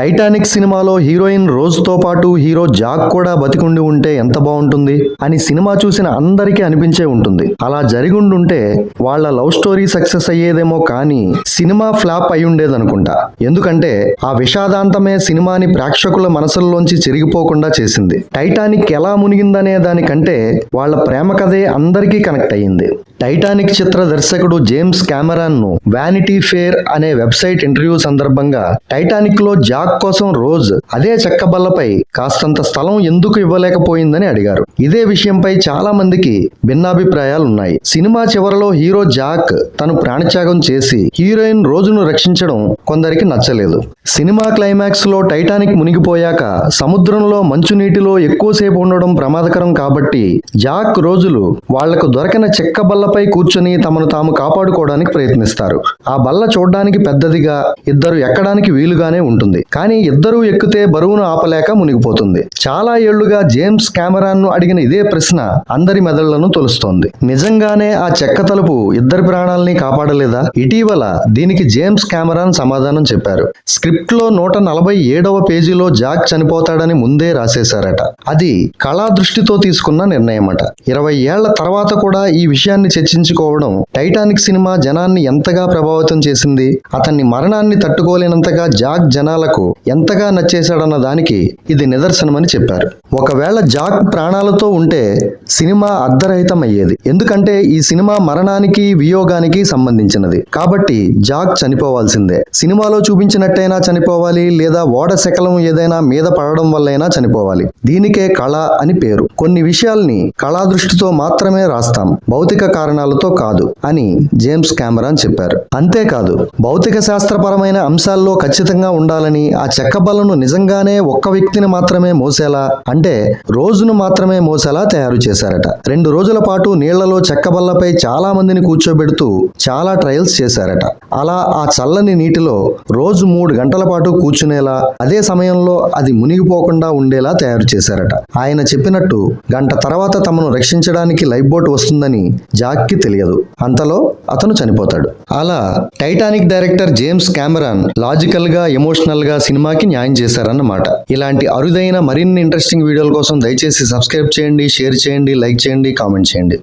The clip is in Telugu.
టైటానిక్ సినిమాలో హీరోయిన్ రోజుతో పాటు హీరో జాక్ కూడా బతికుండి ఉంటే ఎంత బాగుంటుంది అని సినిమా చూసిన అందరికీ అనిపించే ఉంటుంది. అలా జరిగుండుంటే వాళ్ళ లవ్ స్టోరీ సక్సెస్ అయ్యేదేమో కానీ సినిమా ఫ్లాప్ అయి ఉండేదనుకుంటా ఎందుకంటే ఆ విషాదాంతమే సినిమాని ప్రేక్షకుల మనసుల్లోంచి చెరిగిపోకుండా చేసింది. టైటానిక్ ఎలా మునిగిందనే దానికంటే వాళ్ళ ప్రేమ కథే అందరికీ కనెక్ట్ అయ్యింది. టైటానిక్ చిత్ర దర్శకుడు జేమ్స్ కెమెరాన్ను వ్యానిటీ ఫేర్ అనే వెబ్సైట్ ఇంటర్వ్యూ సందర్భంగా టైటానిక్లో జాక్ కోసం రోజ్ అదే చెక్క బల్లపై కాస్తంత స్థలం ఎందుకు ఇవ్వలేకపోయిందని అడిగారు. ఇదే విషయంపై చాలా మందికి భిన్నాభిప్రాయాలు ఉన్నాయి సినిమా చివరలో హీరో జాక్ తను ప్రాణత్యాగం చేసి హీరోయిన్ రోజును రక్షించడం కొందరికి నచ్చలేదు. సినిమా క్లైమాక్స్లో టైటానిక్ మునిగిపోయాక సముద్రంలో మంచునీటిలో ఎక్కువసేపు ఉండడం ప్రమాదకరం కాబట్టి జాక్ రోజులు వాళ్ళకు దొరకిన చెక్క బల్లపై కూర్చొని తమను తాము కాపాడుకోవడానికి ప్రయత్నిస్తారు. ఆ బల్ల చూడడానికి పెద్దదిగా ఇద్దరు ఎక్కడానికి వీలుగానే ఉంటుంది. కానీ ఇద్దరూ ఎక్కితే బరువును ఆపలేక మునిగిపోతుంది. చాలా ఏళ్ళుగా జేమ్స్ కెమెరాన్ను అడిగిన ఇదే ప్రశ్న అందరి మెదళ్ళను తొలుస్తోంది. నిజంగానే ఆ చెక్క తలుపు ఇద్దరి ప్రాణాలని కాపాడలేదా? ఇటీవల దీనికి జేమ్స్ కెమెరాన్ సమాధానం చెప్పారు. స్క్రిప్ట్లో నూట నలభై ఏడవ పేజీలో జాక్ చనిపోతాడని ముందే రాసేశారట. అది కళా దృష్టితో తీసుకున్న నిర్ణయమట. ఇరవై ఏళ్ళ తర్వాత కూడా ఈ విషయాన్ని చర్చించుకోవడం టైటానిక్ సినిమా జనాన్ని ఎంతగా ప్రభావితం చేసింది? అతన్ని మరణాన్ని తట్టుకోలేనంతగా జాక్ జనాలకు ఎంతగా నచ్చేశాడన్న దానికి ఇది నిదర్శనమని చెప్పారు. ఒకవేళ జాక్ ప్రాణాలతో ఉంటే సినిమా అర్ధరహితం అయ్యేది ఎందుకంటే ఈ సినిమా మరణానికి వియోగానికి సంబంధించినది. కాబట్టి జాక్ చనిపోవాల్సిందే. సినిమాలో చూపించినట్టయినా చనిపోవాలి లేదా ఓడ శకలం ఏదైనా మీద పడడం వల్లైనా చనిపోవాలి. దీనికే కళ అని పేరు. కొన్ని విషయాల్ని కళా దృష్టితో మాత్రమే రాస్తాం. భౌతిక కారణాలతో కాదు అని జేమ్స్ కెమెరాన్ చెప్పారు. అంతేకాదు భౌతిక శాస్త్రపరమైన అంశాల్లో ఖచ్చితంగా ఉండాలని ఆ చెక్క బల్లను నిజంగానే ఒక్క వ్యక్తిని మాత్రమే మోసేలా అంటే రోజును మాత్రమే మోసేలా తయారు చేశారట. రెండు రోజుల పాటు నీళ్ళలో చెక్క బల్లపై చాలా మందిని కూర్చోబెడుతూ చాలా ట్రయల్స్ చేశారట. అలా ఆ చల్లని నీటిలో రోజు మూడు గంటల పాటు కూర్చునేలా అదే సమయంలో అది మునిగిపోకుండా ఉండేలా తయారు చేశారట. ఆయన చెప్పినట్టు గంట తర్వాత తమను రక్షించడానికి లైఫ్ బోట్ వస్తుందని జాక్కి తెలియదు. అంతలో అతను చనిపోతాడు. అలా టైటానిక్ డైరెక్టర్ జేమ్స్ కెమెరాన్ లాజికల్గా ఎమోషనల్గా సినిమాకి న్యాయం చేశారన్నమాట. ఇలాంటి అరుదైన మరిన్ని ఇంట్రెస్టింగ్ వీడియోల కోసం దయచేసి సబ్స్క్రైబ్ చేయండి షేర్ చేయండి లైక్ చేయండి కామెంట్ చేయండి.